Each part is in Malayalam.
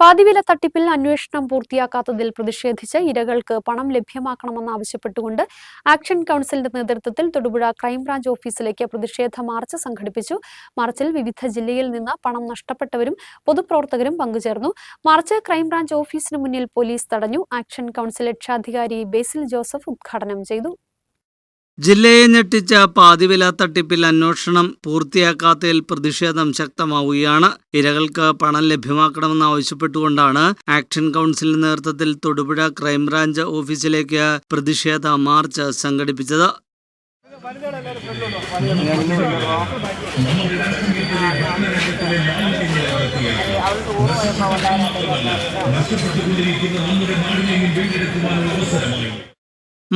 പാതിവില തട്ടിപ്പിൽ അന്വേഷണം പൂർത്തിയാക്കാത്തതിൽ പ്രതിഷേധിച്ച് ഇരകൾക്ക് പണം ലഭ്യമാക്കണമെന്നാവശ്യപ്പെട്ടുകൊണ്ട് ആക്ഷൻ കൗൺസിലിന്റെ നേതൃത്വത്തിൽ തൊടുപുഴ ക്രൈംബ്രാഞ്ച് ഓഫീസിലേക്ക് പ്രതിഷേധ മാർച്ച് സംഘടിപ്പിച്ചു. മാർച്ചിൽ വിവിധ ജില്ലയിൽ നിന്ന് പണം നഷ്ടപ്പെട്ടവരും പൊതുപ്രവർത്തകരും പങ്കുചേർന്നു. മാർച്ച് ക്രൈംബ്രാഞ്ച് ഓഫീസിന് മുന്നിൽ പോലീസ് തടഞ്ഞു. ആക്ഷൻ കൗൺസിൽ രക്ഷാധികാരി ബേസിൽ ജോസഫ് ഉദ്ഘാടനം ചെയ്തു. ജില്ലയെ ഞെട്ടിച്ച പാതിവില തട്ടിപ്പിൽ അന്വേഷണം പൂർത്തിയാക്കാത്തതിൽ പ്രതിഷേധം ശക്തമാവുകയാണ്. ഇരകൾക്ക് പണം ലഭ്യമാക്കണമെന്ന് ആവശ്യപ്പെട്ടുകൊണ്ടാണ് ആക്ഷൻ കൗൺസിലിന്റെ നേതൃത്വത്തിൽ തൊടുപുഴ ക്രൈംബ്രാഞ്ച് ഓഫീസിലേക്ക് പ്രതിഷേധ മാർച്ച് സംഘടിപ്പിച്ചത്.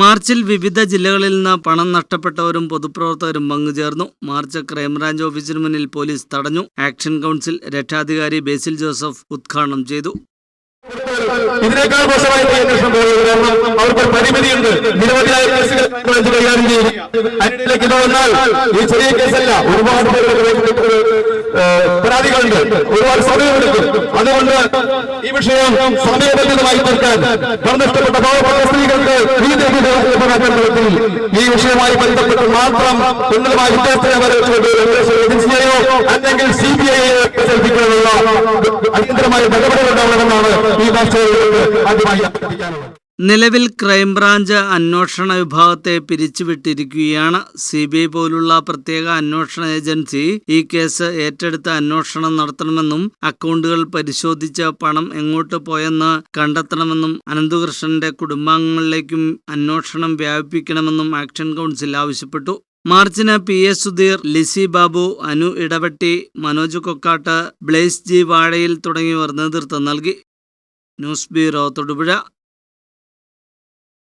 മാർച്ചിൽ വിവിധ ജില്ലകളിൽ നിന്ന് പണം നഷ്ടപ്പെട്ടവരും പൊതുപ്രവർത്തകരും പങ്കുചേർന്നു. മാർച്ച് ക്രൈംബ്രാഞ്ച് ഓഫീസിന് മുന്നിൽ പോലീസ് തടഞ്ഞു. ആക്ഷൻ കൗൺസിൽ രക്ഷാധികാരി ബേസിൽ ജോസഫ് ഉദ്ഘാടനം ചെയ്തു. ഇതിനേക്കാൾ മോശമായി അന്വേഷണം പോകുന്നത് കാരണം അവർക്ക് പരിമിതിയുണ്ട്. നിരവധിയായ കേസുകൾ കൈകാര്യം ചെയ്യും അതിലേക്ക് ഇത് വന്നാൽ ഈ ചെറിയ കേസല്ല. ഒരുപാട് പേരുടെ പരാതികളുണ്ട്. ഒരുപാട് സമയമെടുക്കും. അതുകൊണ്ട് ഈ വിഷയം സമയബന്ധിതമായി തീർക്കാൻ ബന്ധപ്പെട്ട പാവപ്പെട്ട സ്ത്രീകൾക്ക് ഈ വിഷയവുമായി ബന്ധപ്പെട്ട് മാത്രം ഉന്നതമായ അല്ലെങ്കിൽ സി ബി ഐയെയോ അടിയന്തരമായ നടപടികൾ ഉണ്ടാവണമെന്നാണ് ഈ ഭാഷയോട് ആദ്യമായി അഭ്യർത്ഥിക്കാനുള്ളത്. നിലവിൽ ക്രൈംബ്രാഞ്ച് അന്വേഷണ വിഭാഗത്തെ പിരിച്ചുവിട്ടിരിക്കുകയാണ്. സി ബി ഐ പോലുള്ള പ്രത്യേക അന്വേഷണ ഏജൻസി ഈ കേസ് ഏറ്റെടുത്ത് അന്വേഷണം നടത്തണമെന്നും അക്കൗണ്ടുകൾ പരിശോധിച്ച് പണം എങ്ങോട്ട് പോയെന്ന് കണ്ടെത്തണമെന്നും അനന്തകൃഷ്ണന്റെ കുടുംബാംഗങ്ങളിലേക്കും അന്വേഷണം വ്യാപിപ്പിക്കണമെന്നും ആക്ഷൻ കൗൺസിൽ ആവശ്യപ്പെട്ടു. മാർച്ചിന് P S Sudheer Lissy Babu Anu Idavetty Manoj Kokkatt Blaise G Vazhayil തുടങ്ങിയവർ നേതൃത്വം നൽകി. News bureau Thodupuzha.